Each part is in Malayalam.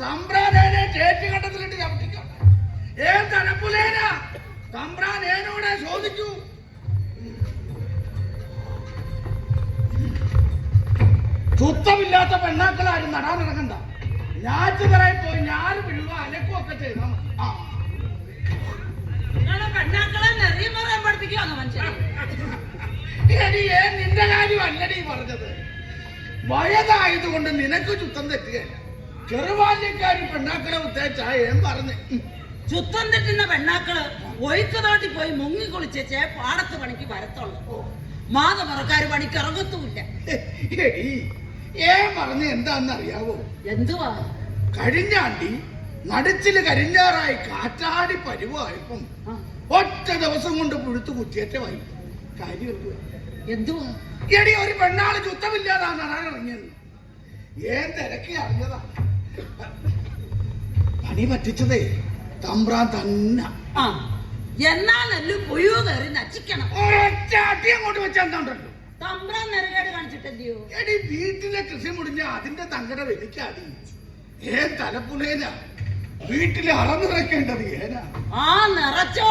തമ്പ്രാനേനെ ചേറ്റുകണ്ടത്തിലിട്ട് ചവിട്ടിക്കോട്ടെ ഏൻ തലപ്പുലേന? തമ്പ്രാൻ ഏനോടെ ചോദിക്കൂ ചുത്തമില്ലാത്ത പെണ്ണാക്കളാരും നടാനിറങ്ങണ്ട. ഞാറ്റുതറയിൽ പോയി ഞാൻ വിഴുക അലക്കും ഒക്കെ ചെയ്താൽ മതി. ആ. പെണ്ണാക്കളെ നെറിയ പറയാൻ എടി ഏൻ നിന്റെ കാര്യമല്ലടി പറഞ്ഞത്. വയതായതുകൊണ്ട് നിനക്ക് ചുത്തം തെറ്റുകയില്ല. ചെറുബാല്യക്കാരി പെണ്ണാക്കളെ ഉത്തേച്ച ഏൻ പറഞ്ഞു. ചുത്തം തെറ്റുന്ന പെണ്ണാക്കൾ ഒഴുക്കതോട്ടി പോയി മുങ്ങി കുളിച്ചേ പാടത്ത് പണിക്ക് വരത്തുള്ളൂ. മാതമറക്കാര് പണിക്ക് ഇറങ്ങത്തുമില്ല. ഏ പറഞ്ഞ എന്താന്ന് അറിയാവോ എന്തുവാ കഴിഞ്ഞാണ്ടി നടിച്ചിൽ കരിഞ്ഞാറായി കാറ്റാടി പരിവായപ്പം ഒറ്റ ദിവസം കൊണ്ട് പുഴുത്തു കുറ്റിയേറ്റമായി കാര്യം എന്തുവാ? എടി ഒരു പെണ്ണാൾ ചുത്തമില്ലാതാണ് ഇറങ്ങിയത്. ഏൻ തിരക്കി അറിഞ്ഞതാ. പണി പറ്റിച്ചതേ. തമ്പ്രാൻ തന്നെ. ആ എന്നാലല്ലു പുഴു കയറി നച്ചിക്കണം ഒരൊറ്റ അടി അങ്ങോട്ട് വെച്ചാണ്ടല്ലോ തമ്പ്രാൻ നെറുകേട് കാണിച്ചിട്ടല്ലയോ? എടി വീട്ടിലെ കൃഷി മുടിഞ്ഞ അതിന്റെ തങ്കട വെലിക്കാടി ഏ തലപ്പുലേന വീട്ടിലെ അളന്നിറക്കേണ്ടത് ഏനാ? ആ നിറച്ചോ.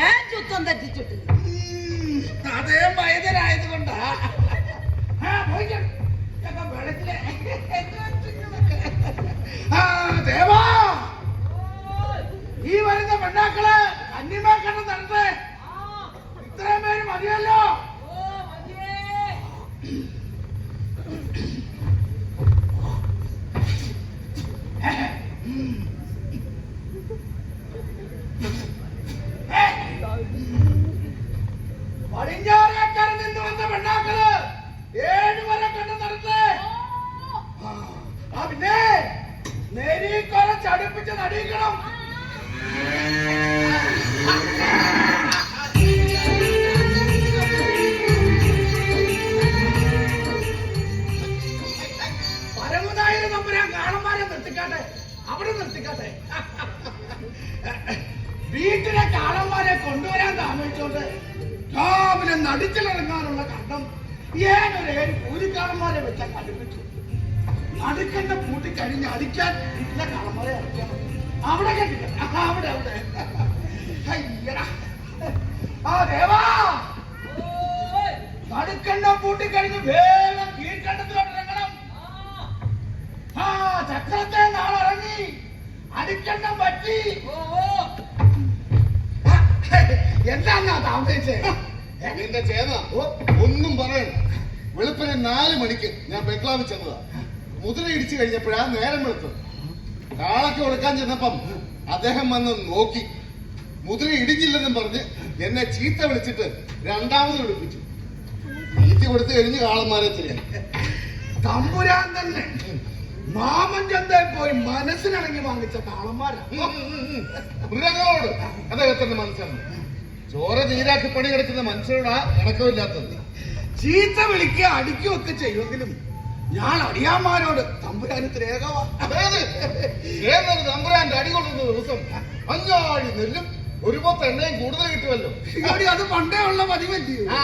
ഏൻ ചുത്തം തെറ്റിച്ചിട്ട്. അതേ വയതനായത് കൊണ്ടാ ആ, ദേവാ! ഈ വരുന്ന പെണ്ണാക്കൾ അന്യമാക്കണം നടത്തേ. ഇത്രയും പേര് മതിയല്ലോ. അവിടെ അവിടെ. ആ ദേവാ. നടുക്കണ്ട പൂട്ടി കഴിഞ്ഞ് വേഗം കീഴ്ക്കണ്ടത്തിലോട്ട് ഇറങ്ങണം. ആ ചക്രത്തെ നാളെ ഇറങ്ങി അടിക്കണ്ടം പറ്റി. എന്താന്നാ താമസിച്ചേ? നിന്റെ ചേന. ഒന്നും പറയണ്ട. വെളുപ്പിന് നാല് മണിക്ക് ഞാൻ ബംഗ്ലാവിൽ ചെന്നതാ. മുതിര ഇടിച്ചു കഴിഞ്ഞപ്പോഴാ നേരം വെളുത്തത്. കാളയ്ക്ക് കൊടുക്കാൻ ചെന്നപ്പം അദ്ദേഹം വന്ന് നോക്കി. മുതിര ഇടിഞ്ഞില്ലെന്നും പറഞ്ഞ് എന്നെ ചീത്ത വിളിച്ചിട്ട് രണ്ടാമത് വിളിപ്പിച്ചു. ചീത്ത കൊടുത്തു കഴിഞ്ഞ് കാളന്മാരെ ചെയ്യാൻ തമ്പുരാൻ തന്നെ. മാമൻ ചന്തയിൽ പോയി മനസ്സിനിണങ്ങി വാങ്ങിച്ച കാളന്മാരാ. മൃഗങ്ങളോട്. അദ്ദേഹത്തിന്റെ മനസ്സാണ് ചോര നീരാക്കി പണി കിടക്കുന്ന മനുഷ്യരോടാ ഇണക്കമില്ലാത്തത്. ചീത്ത വിളിക്കുക അടിക്കുകയൊക്കെ ചെയ്യുമെങ്കിലും ഞാൻ അടിയാന്മാരോട് തമ്പുരാനത്തിന് ഏകവാ അതായത് ഏതൊരു തമ്പുരാന്റെ അടി കൊള്ളുന്ന ദിവസം അഞ്ഞാഴി നെല്ലും ഒരു പത്ത് എണ്ണയും കൂടുതൽ കിട്ടുമല്ലോ. അത് പണ്ടേ ഉള്ള പതിവല്ലയോ ആ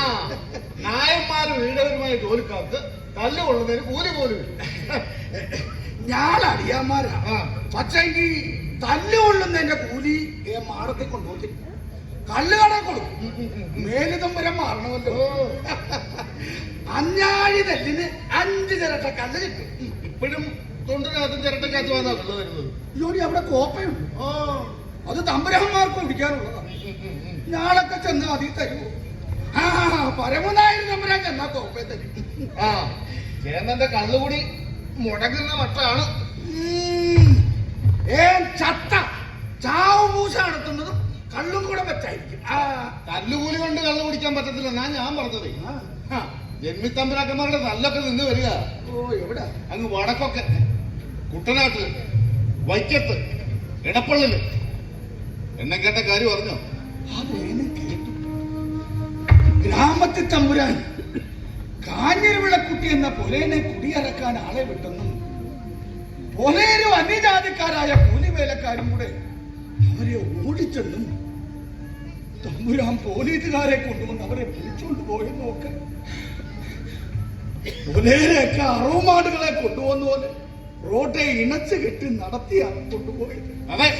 നായന്മാരും വീടവരുമായ ജോലിക്കാർക്ക് തല്ല് കൊള്ളുന്നതിന് കൂലി പോലും ഇല്ല. ഞാൻ അടിയാന്മാരാ ആ. തല്ല് കൊള്ളുന്നതിന്റെ കൂലി ഏ മാടത്തിൽ കൊണ്ടുപോയി കല്ലുകട കൊടുക്കും. മേലുതമ്പുരം മാറണമല്ലോ. അഞ്ഞാഴി നെല്ലിന് അഞ്ച് ചിരട്ട കല്ല് കിട്ടും ഇപ്പോഴും തൊണ്ടിനകത്തും ചിരട്ടക്കകത്ത് വന്നാ വെള്ളം വരുന്നത്. ഇതോടി അവിടെ കോപ്പയുണ്ട്. ആ. അത് തമ്പുരന്മാർക്ക് കുടിക്കാനുള്ളതാണ് ഞാളൊക്കെ ചെന്ന് അതിൽ തരുമോ? ആ പരമനായർ തമ്പുരാൻ ചെന്നാ കോപ്പയെ തരും. ആ. ചേന്നന്റെ കള്ളുകൂടി മുടങ്ങുന്ന മട്ടാണ്. ഏ ചത്ത ചാവ് പൂശ നടത്തുന്നതും കള്ളും കൂടെ വെച്ചായിരിക്കും ആ. കല്ലുകൂലി കൊണ്ട് കള്ളു കുടിക്കാൻ പറ്റത്തില്ല ഞാൻ ഞാൻ പറഞ്ഞത്. ആ. ജന്മിത്തമ്പരാക്കന്മാരുടെ നല്ലൊക്കെ നിന്ന് വരിക. ഓ എവിടെ? അങ്ങ് വടക്കൊക്കെ. കുട്ടനാട്ടിൽ വൈക്കത്ത് ഇടപ്പള്ളിൽ എന്നെ കേട്ട കാര്യം കേട്ടു. ഗ്രാമത്തിൽ തമ്പുരാൻ കാഞ്ഞിരവിളക്കുട്ടി എന്ന പൊലേനെ കുടിയിറക്കാൻ ആളെ വിട്ടെന്നും. പൊലേരും അന്യജാതിക്കാരായ കൂലിവേലക്കാരും കൂടെ അവരെ ഓടിച്ചെന്നും. തമ്പുരാൻ പോലീസുകാരെ കൊണ്ടുവന്ന് അവരെ വിളിച്ചുകൊണ്ട് പൊലേരെയൊക്കെ അറുമാടുകളെ കൊണ്ടുവന്ന പോലെ റോട്ടെ ഇണച്ചു കെട്ടി നടത്തിയാണ് കൊണ്ടുപോയത്. അതെ.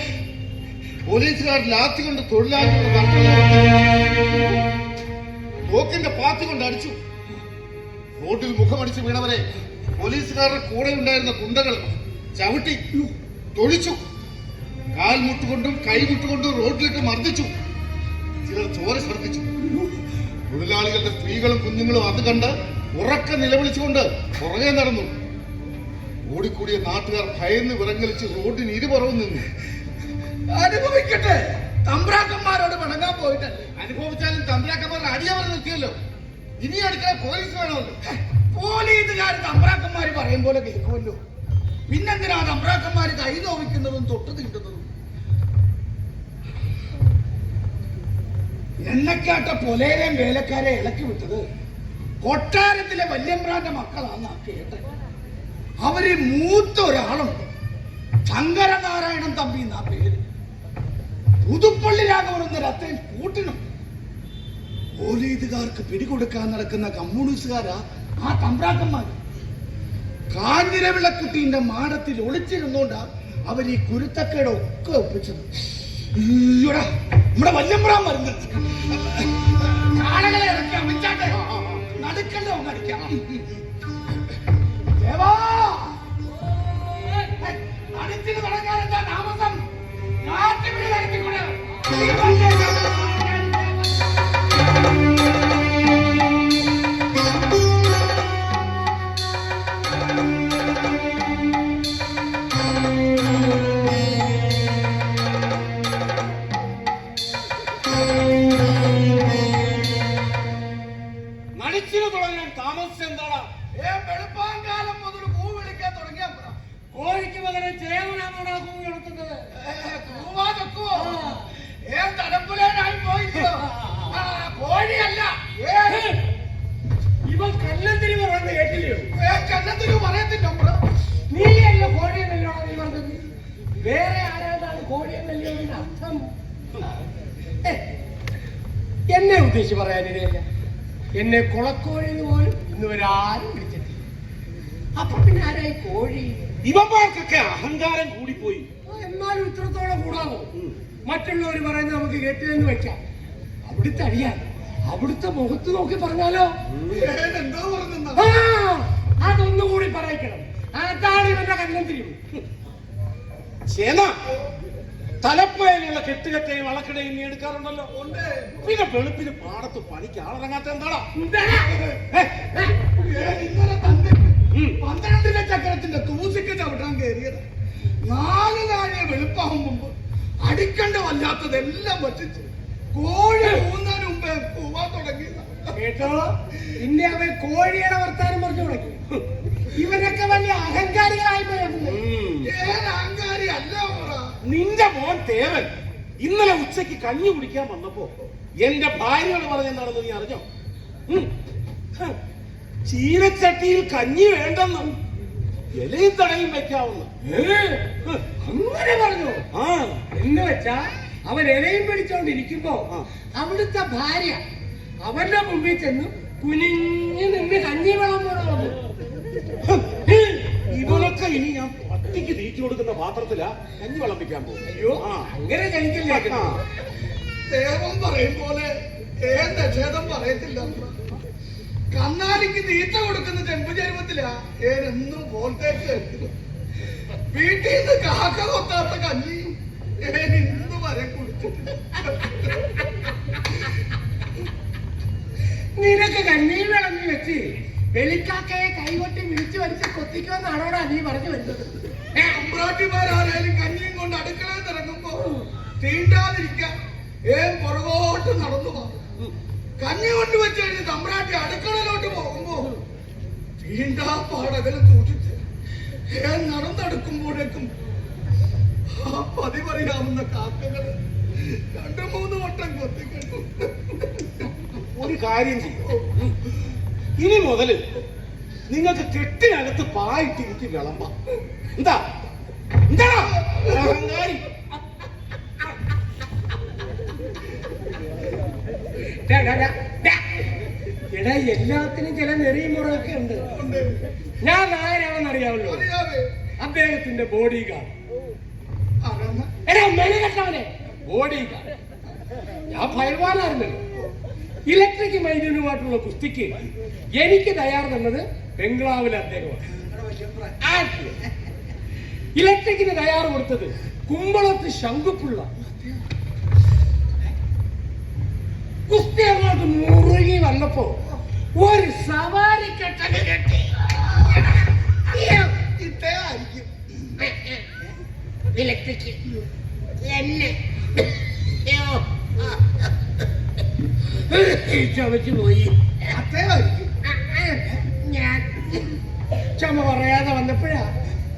പോലീസുകാർ ലാത്തി കൊണ്ട് തൊഴിലാളികളുടെ തോക്കിന്റെ പാത്തി കൊണ്ട് അടിച്ചു. റോഡിൽ മുഖമടിച്ച് വീണവരെ പോലീസുകാരുടെ കൂടെ ഉണ്ടായിരുന്ന ഗുണ്ടകൾ ചവിട്ടി തൊഴിച്ചു. കാൽമുട്ടുകൊണ്ടും കൈമുട്ടുകൊണ്ടും റോഡിലിട്ട് മർദ്ദിച്ചു. ചിലർ ചോര ഛർദ്ദിച്ചു. തൊഴിലാളികളുടെ സ്ത്രീകളും കുഞ്ഞുങ്ങളും അത് കണ്ട് ഉറക്ക നിലവിളിച്ചുകൊണ്ട് പുറകെ നടന്നു. ഓടിക്കൂടിയ നാട്ടുകാർ ഭയന്ന് വിറങ്ങലിച്ച് റോഡിന് ഇരുപുറവും നിന്നു. അനുഭവിക്കട്ടെ. തമ്പ്രാക്കന്മാരോട് വണങ്ങാൻ പോയിട്ട് അനുഭവിച്ചാലും തമ്പ്രാക്കന്മാരുടെ അടിയവർ നിർത്തിയല്ലോ. ഇനി അടുക്കള പോലീസ് വേണമല്ലോ. പോലീസുകാർ തമ്പ്രാക്കന്മാര് പറയും പോലെ കേൾക്കുമല്ലോ. പിന്നെന്തിനാ തമ്പ്രാക്കന്മാര് കൈ നോവിക്കുന്നതും തൊട്ട് തീണ്ടുന്നതും എണ്ണക്കാട്ട പൊലേരെയും വേലക്കാരെ ഇളക്കി വിട്ടത്. കൊട്ടാരത്തിലെ വല്യമ്പ്രാന്റെ മക്കളാണ് ആ കേട്ടത്. അവർ മൂത്ത ഒരാളുണ്ട്. ശങ്കരനാരായണൻ തമ്പി എന്നാ പേര്. പുതുപ്പള്ളി രാഘവൻ എന്ന രത്തയും കൂട്ടിനും. പോലീസുകാർക്ക് പിടികൊടുക്കാൻ നടക്കുന്ന കമ്മ്യൂണിസ്റ്റുകാരാ ആ തമ്പ്രാക്കന്മാര്. കാഞ്ഞിരവിളക്കുട്ടീന്റെ മാടത്തിൽ ഒളിച്ചിരുന്നോണ്ടാ അവർ ഈ കുരുത്തക്കേട് ഒക്കെ ഒപ്പിച്ചത്. നമ്മുടെ വല്യമ്പ്രാൻ മരുന്ന് കാളകളെ ഇറക്കി അമിച്ചാട്ടെ. നടുക്കല്ലോ അടിക്കാം ദേവാ! അടിച്ചിന് തുടങ്ങാൻ എന്താ താമസം? നാട്ടിൽ നടിച്ചിന് തുടങ്ങാൻ താമസിച്ച എന്താടാ ഏ വെളുപ്പാങ്കാലം മുതൽ പൂ വിളിക്കാൻ തുടങ്ങിയ കോഴിക്ക് പകരം ചേവനാണോടാ കൂ നടത്തുന്നത് പൂവാതൊക്കുവോ ഏ തടപ്പുലേനായി പോയില്ലോ കോഴിയല്ല. ഇവൻ കല്ലന്തിരി പറയുന്നത് കേട്ടില്ലയോ? ഏ കല്ലന്തിരി പറയത്തില്ല. നീയല്ല കോഴിയെന്നല്ലോ നീ പറഞ്ഞത്? വേറെ ആരാണ്ടാണ് കോഴിയെന്നല്ലോ അർത്ഥം? എന്നെ ഉദ്ദേശിച്ച് പറയാനിടയില്ല. എന്നെ കുളക്കോഴി എന്ന് പോലും ഇന്ന് ഒരാരും വിളിച്ചിട്ടില്ല. അപ്പൊ പിന്നെ ആരായി കോഴി? ഇവന്മാർക്കൊക്കെ അഹങ്കാരം കൂടിപ്പോയി. എന്നാലും ഇത്രത്തോളം കൂടാമോ മറ്റുള്ളവർ പറയുന്നത് നമുക്ക് കേട്ടില്ലെന്ന് വെക്കാം. അവിടുത്തെ അടിയാൻ അവിടുത്തെ മുഖത്ത് നോക്കി പറഞ്ഞാലോ? അതൊന്നുകൂടി പറയിക്കണം. അതാണ് ഇവന്റെ കണ്ണം തിരിവ്. ചേന തലപ്പുഴയിലുള്ള കെട്ടുകെട്ടയും വളക്കിടയും നീ എടുക്കാറുണ്ടല്ലോ. പിന്നെ വെളുപ്പിന് പാടത്ത് പണിക്ക് ആളിറങ്ങാത്ത എന്താടാ? പന്ത്രണ്ടിലെ ചക്രത്തിന്റെ തൂസിക്ക് ചവിട്ടാൻ കയറിയത്. നാല് നാഴിക വെളുപ്പാകും മുമ്പ് അടിക്കണ്ട വല്ലാത്തതെല്ലാം പറ്റിച്ചു കോഴി പോകുന്നതിന് മുമ്പേ പോവാൻ തുടങ്ങി കേട്ടോ പിന്നെ അവൻ കോഴിയുടെ വർത്താനം പറഞ്ഞു തുടങ്ങി നിന്റെ മോൻ തേവൻ. ഇന്നലെ ഉച്ചയ്ക്ക് കഞ്ഞി കുടിക്കാൻ വന്നപ്പോ എന്റെ ഭാര്യയോട് പറഞ്ഞെന്താണെന്ന് നീ അറിഞ്ഞോ. ചീനച്ചട്ടിയിൽ കഞ്ഞി വേണ്ടെന്നും ഇലയും തടയും വെക്കാവുന്ന. അങ്ങനെ പറഞ്ഞു? ആ. എന്ന് വെച്ചാ അവൻ ഇലയും പിടിച്ചോണ്ടിരിക്കുമ്പോ. അവിടുത്തെ ഭാര്യ അവന്റെ മുമ്പിൽ ചെന്ന് കുനിഞ്ഞു നിന്ന് കഞ്ഞി വെള്ളം പോലെ ഇവനൊക്കെ ഇനി ഞാൻ പട്ടിക്ക് തീറ്റ കൊടുക്കുന്ന പാത്രത്തിലാ കഞ്ഞി വിളമ്പിക്കാൻ പോകും അയ്യോ അങ്ങനെ കഴിക്കില്ലേ. ദേവം പറയും പോലെ ഏത് നിഷേധം പറയത്തില്ല. കന്നാലിക്ക് തീറ്റ കൊടുക്കുന്ന ചെമ്പുചരുമത്തിലാ ഏനെന്നും വോൾട്ടേജ് കഴിക്കുന്നു വീട്ടിൽ നിന്ന് കാക്ക കൊത്താത്ത കഞ്ഞി ഏൻ ഇന്ന് വരെ കുടിച്ചിട്ടില്ല. നിനക്ക് കഞ്ഞി വിളഞ്ഞു വെച്ച്. വെളിക്കാക്കയെ കൈകൊട്ടി വിളിച്ചു വലിച്ച് കൊത്തിക്കുമെന്നാണോടാ നീ പറഞ്ഞു വരുന്നത്. ഏ, അമ്പ്രാട്ടിമാരായാലും കഞ്ഞിയും കൊണ്ട് അടുക്കളയിൽ ഇറങ്ങുമ്പോ തീണ്ടാതിരിക്കാൻ ഏ പുറകോട്ട് നടന്നു പോകും കഞ്ഞി കൊണ്ട് വെച്ച് കഴിഞ്ഞ് തമ്പ്രാട്ടി അടുക്കളയിലോട്ട് പോകുമ്പോ തീണ്ടാ പാടകൽ സൂക്ഷിച്ച് ഏ നടന്നെടുക്കുമ്പോഴേക്കും ആ പതിവറിയാവുന്ന കാക്കകൾ രണ്ടു മൂന്ന് വട്ടം കൊത്തിക്കിട്ടു ഒരു കാര്യം ചെയ്യും. ഇനി മുതൽ നിങ്ങൾക്ക് കെട്ടിനകത്ത് പായിട്ടിരിക്കും വിളമ്പ. എന്താ? എന്താ? അഹങ്കാരി. എടാ എല്ലാത്തിനും ചില നെറിയും മുറയൊക്കെ ഉണ്ട്. ഞാൻ നായരാണെന്ന് അറിയാമല്ലോ? അറിയാവേ. അദ്ദേഹത്തിന്റെ ബോഡി ഗാർഡ് എടാ മെനകെട്ടവനെ ബോഡി ഗാർഡ് ഞാൻ ഭയവാനായിരുന്നല്ലോ ഇലക്ട്രിക് മൈനുമായിട്ടുള്ള കുസ്തിക്ക് എനിക്ക് തയ്യാർ തന്നത് ബംഗ്ലാവിലെ അദ്ദേഹമാണ്? ഇലക്ട്രിക്കിന് തയ്യാറ് കൊടുത്തത് കുമ്പളത്ത് ശങ്കുപ്പുള്ള കുസ്തി അങ്ങോട്ട് മുറുകി വന്നപ്പോ ഒരു സവാരി കെട്ടി. ഇലക്ട്രിക് എന്നെ. ചുമച്ചു പോയി ഞാൻ ചുമ പറയാതെ വന്നപ്പോഴാ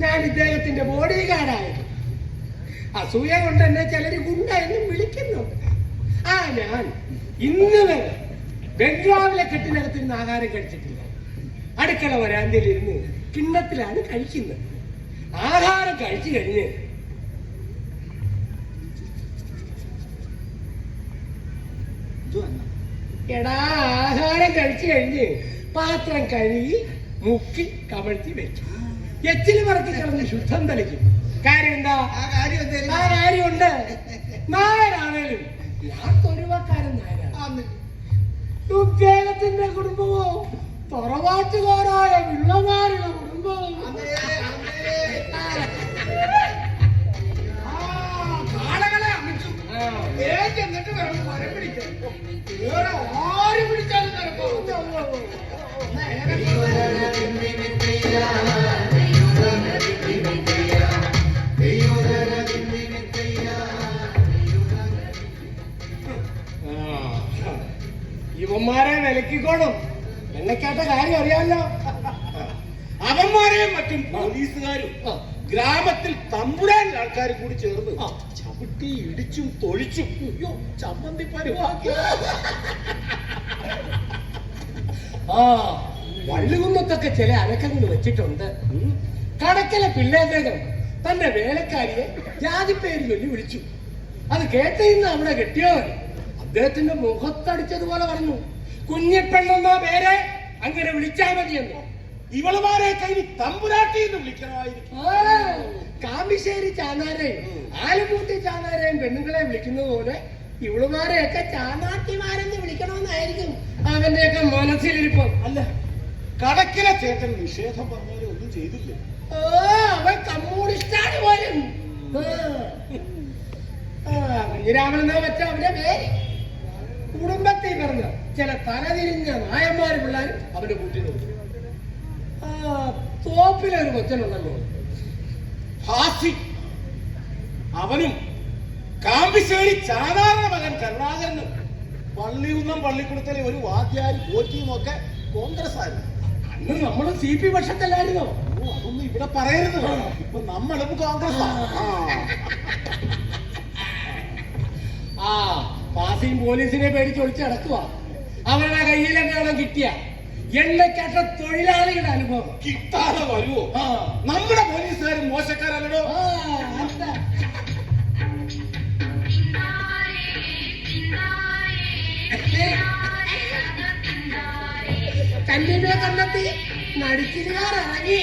ഞാൻ ഇദ്ദേഹത്തിന്റെ ബോഡി ഗാർഡായത് അസൂയ കൊണ്ട് തന്നെ ചിലര് ഗുണ്ട എന്നും വിളിക്കുന്നു ആ ഞാൻ ഇന്ന് വരെ ബംഗ്ലാവിലെ കെട്ടിനകത്ത് നിന്ന് ആഹാരം കഴിച്ചിട്ടില്ല അടുക്കള വരാന്തയിൽ ഇരുന്ന് കിണ്ണത്തിലാണ് കഴിക്കുന്നത് ആഹാരം കഴിച്ചു കഴിഞ്ഞ് എടാ ആഹാരം കഴിച്ചു കഴിഞ്ഞ് പാത്രം കഴുകി മുക്കി കമഴ്ത്തി വെച്ചു. എച്ചിൽ പറക്കി കിടന്ന് ശുദ്ധം തളിക്കും. കാര്യം എന്താ? ആ കാര്യമുണ്ട്. നായരാണേലും. ഞാൻ തൊരുവക്കാരൻ നായരാണ്. ആന്ന്. ഉദ്യോഗത്തിന്റെ കുടുംബമോ തറവാട്ടുകാരായ വിള്ളമാരുടെ കുടുംബവും എന്നിട്ട് വേണം മരം പിടിക്കാൻ. വേറെ ആര് പിടിച്ചാലും ഇവന്മാരെ വിലക്കിക്കോണം. കാര്യം അറിയാമല്ലോ അവന്മാരെയും മറ്റും പോലീസുകാരും ഗ്രാമത്തിൽ തമ്പുരാൻ ആൾക്കാർ കൂടി ചേർന്ന് ചവിട്ടി ഇടിച്ചും തൊഴിച്ചും അയ്യോ ചമ്മന്തി പരിവാക്കി. ആ വള്ളികുന്നത്തൊക്കെ ചില അലക്കങ്ങൾ വെച്ചിട്ടുണ്ട്. കടക്കലെ പിള്ളേദ്ദേഹം തന്റെ വേലക്കാരിയെ ജാതിപ്പേര് ചൊല്ലി വിളിച്ചു. അത് കേട്ടിന്ന് അവിടെ കെട്ടിയവൻ അദ്ദേഹത്തിന്റെ മുഖത്തടിച്ചതുപോലെ പറഞ്ഞു കുഞ്ഞിപ്പെണ്ണെന്ന പേരെ? അങ്ങനെ വിളിച്ചാൽ മതിയെന്ന്. ഇവളുമാരെ കയ്യിൽ തമ്പുരാട്ടി എന്ന് വിളിക്കണമായിരിക്കും. കാമ്പിശ്ശേരി ചാനാരെയും ആലപ്പൂട്ടി ചാനാരെയും പെണ്ണുങ്ങളെ വിളിക്കുന്നത് പോലെ ഇവളുമാരെയൊക്കെ ചാനാട്ടിമാരെന്ന് വിളിക്കണമെന്നായിരിക്കും അവന്റെയൊക്കെ മനസ്സിലിരിപ്പം. അല്ല. കടക്കിലെ ചേട്ടൻ നിഷേധം പറഞ്ഞാലും ഒന്നും ചെയ്തില്ല. ഓ, അവൻ കമ്മ്യൂണിസ്റ്റാണ് പോലും രാമനെന്നാ വെച്ച അവന്റെ പേര്? കുടുംബത്തെ പറഞ്ഞ ചില തലതിരിഞ്ഞ നായന്മാർ പിള്ളേരും അവന്റെ കൂട്ടിലുണ്ട്. ആ, കൊച്ചൻ കൊച്ചനുണ്ടല്ലോ ഹാസി. അവനും കാമ്പിശ്ശേരി സാധാരണ മകൻ കരുണാകരനും പള്ളിയുന്നം പള്ളിക്കുളത്തിലെ ഒരു വാദ്യാരി പോറ്റിയും ഒക്കെ കോൺഗ്രസ് ആയിരുന്നു അന്ന് നമ്മൾ സി പി പക്ഷത്തല്ലായിരുന്നോ? അതൊന്നും ഇവിടെ പറയരുത്. ഇപ്പൊ നമ്മളും കോൺഗ്രസ് ആ പാസിയും പോലീസിനെ പേടിച്ച് ഒളിച്ചടക്കുക അവരുടെ കയ്യിലെങ്ങാനും കിട്ടിയ? എണ്ണക്കട്ട തൊഴിലാളികളുടെ അനുഭവം. കിട്ടാതെ വരുമോ നമ്മുടെ പോലീസുകാർ മോശക്കാരല്ലോ. കല്ലിനെ കണ്ടെത്തി നടിച്ചിരുകാർ ഇറങ്ങി.